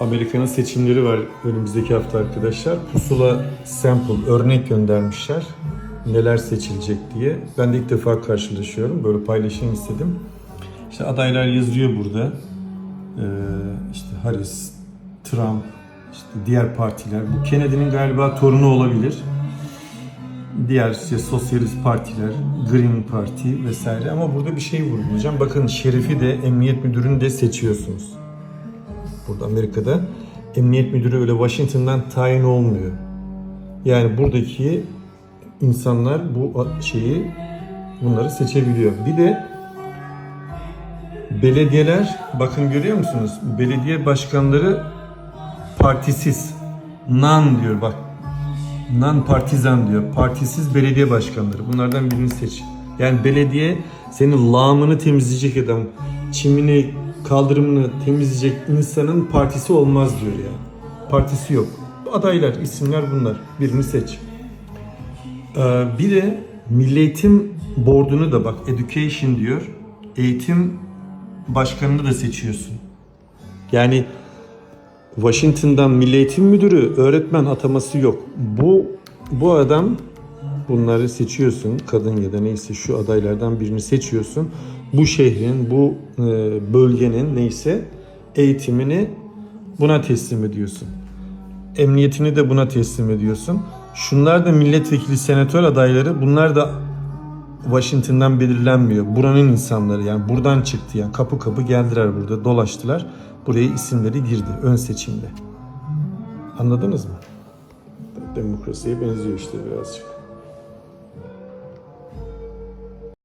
Amerika'nın seçimleri var önümüzdeki hafta arkadaşlar. Pusula sample, örnek göndermişler. Neler seçilecek diye. Ben de ilk defa karşılaşıyorum. Böyle paylaşayım istedim. İşte adaylar yazıyor burada. Ee, işte Harris, Trump, işte diğer partiler. Bu Kennedy'nin galiba torunu olabilir. Diğer işte sosyalist partiler, Green Party vesaire. Ama burada bir şey vurgulayacağım. Bakın Şerif'i de, emniyet müdürünü de seçiyorsunuz burada Amerika'da emniyet müdürü öyle Washington'dan tayin olmuyor. Yani buradaki insanlar bu şeyi bunları seçebiliyor. Bir de belediyeler bakın görüyor musunuz? Belediye başkanları partisiz. Non diyor bak. Non partizan diyor. Partisiz belediye başkanları. Bunlardan birini seç. Yani belediye senin lağımını temizleyecek adam, çimini, kaldırımını temizleyecek insanın partisi olmaz diyor ya. Partisi yok. Adaylar, isimler bunlar. Birini seç. Ee, bir de Milli Eğitim Board'unu da bak Education diyor. Eğitim başkanını da seçiyorsun. Yani Washington'dan Milli Eğitim Müdürü öğretmen ataması yok. Bu bu adam bunları seçiyorsun. Kadın ya da neyse şu adaylardan birini seçiyorsun. Bu şehrin, bu e, bölgenin neyse eğitimini buna teslim ediyorsun. Emniyetini de buna teslim ediyorsun. Şunlar da milletvekili, senatör adayları. Bunlar da Washington'dan belirlenmiyor. Buranın insanları yani buradan çıktı yani kapı kapı geldiler burada dolaştılar. Buraya isimleri girdi ön seçimde. Anladınız mı? Demokrasiye benziyor işte birazcık.